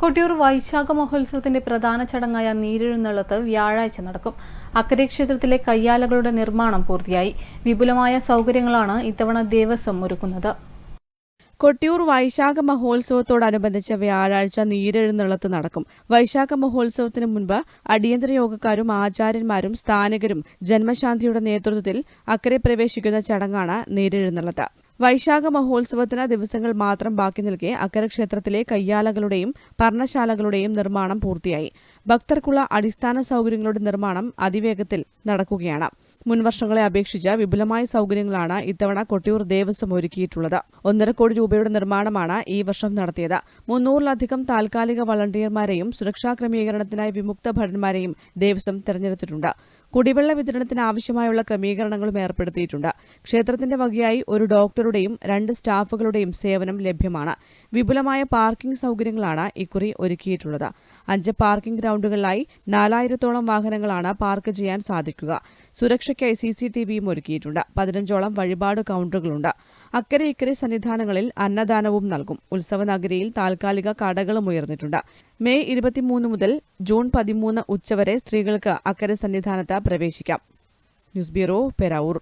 കൊട്ടിയൂർ വൈശാഖ മഹോത്സവത്തിന്റെ പ്രധാന ചടങ്ങായ നീരെഴുന്നള്ളത്ത് വ്യാഴാഴ്ച നടക്കും. അക്കരെ ക്ഷേത്രത്തിലെ കയ്യാലകളുടെ നിർമ്മാണം പൂർത്തിയായി. വിപുലമായ സൗകര്യങ്ങളാണ് ഇത്തവണ ദേവസ്വം ഒരുക്കുന്നത്. കൊട്ടിയൂർ വൈശാഖ മഹോത്സവത്തോടനുബന്ധിച്ച വ്യാഴാഴ്ച നീരെഴുന്നള്ളത്ത് നടക്കും. വൈശാഖ മഹോത്സവത്തിന് മുൻപ് അടിയന്തര യോഗക്കാരും ആചാര്യന്മാരും സ്ഥാനികരും ജന്മശാന്തിയുടെ നേതൃത്വത്തിൽ അക്കരെ പ്രവേശിക്കുന്ന ചടങ്ങാണ് നീരെഴുന്നള്ളത്ത്. വൈശാഖ മഹോത്സവത്തിന് ദിവസങ്ങൾ മാത്രം ബാക്കി നിൽക്കെ അക്കരെ ക്ഷേത്രത്തിലെ കയ്യാലകളുടെയും പർണശാലകളുടെയും നിർമ്മാണം പൂർത്തിയായി. ഭക്തർക്കുള്ള അടിസ്ഥാന സൗകര്യങ്ങളുടെ നിർമ്മാണം അതിവേഗത്തിൽ നടക്കുകയാണ്. മുൻവർഷങ്ങളെ അപേക്ഷിച്ച് വിപുലമായ സൗകര്യങ്ങളാണ് ഇത്തവണ കൊട്ടിയൂർ ദേവസ്വം ഒരുക്കിയിട്ടുള്ളത്. ഒന്നര കോടി രൂപയുടെ നിർമ്മാണമാണ് ഈ വർഷം നടത്തിയത്. മുന്നൂറിലധികം താൽക്കാലിക വളണ്ടിയർമാരെയും സുരക്ഷാ ക്രമീകരണത്തിനായി വിമുക്ത ഭടന്മാരെയും ദേവസ്വം തെരഞ്ഞെടുത്തിട്ടുണ്ട്. കുടിവെള്ള വിതരണത്തിന് ആവശ്യമായുള്ള ക്രമീകരണങ്ങളും ഏർപ്പെടുത്തിയിട്ടുണ്ട്. ക്ഷേത്രത്തിന്റെ വകയായി ഒരു ഡോക്ടറുടെയും രണ്ട് സ്റ്റാഫുകളുടെയും സേവനം ലഭ്യമാണ്. വിപുലമായ പാർക്കിംഗ് സൗകര്യങ്ങളാണ് ഇക്കുറി ഒരുക്കിയിട്ടുള്ളത്. അഞ്ച് പാർക്കിംഗ് ഗ്രൌണ്ടുകളിലായി നാലായിരത്തോളം വാഹനങ്ങളാണ് പാർക്ക് ചെയ്യാൻ സാധിക്കുക. സുരക്ഷയ്ക്കായി സിസിടിവിയും ഒരുക്കിയിട്ടുണ്ട്. പതിനഞ്ചോളം വഴിപാട് കൗണ്ടറുകളുണ്ട്. അക്കരെ ഇക്കരെ സന്നിധാനങ്ങളിൽ അന്നദാനവും നൽകും. ഉത്സവ നഗരിയിൽ താൽക്കാലിക കടകളും ഉയർന്നിട്ടുണ്ട്. മെയ് ഇരുപത്തിമൂന്ന് മുതൽ ജൂൺ പതിമൂന്ന് ഉച്ചവരെ സ്ത്രീകൾക്ക് അക്കരെ സന്നിധാനത്ത് പ്രവേശിക്കാം. News bureau Peravoor.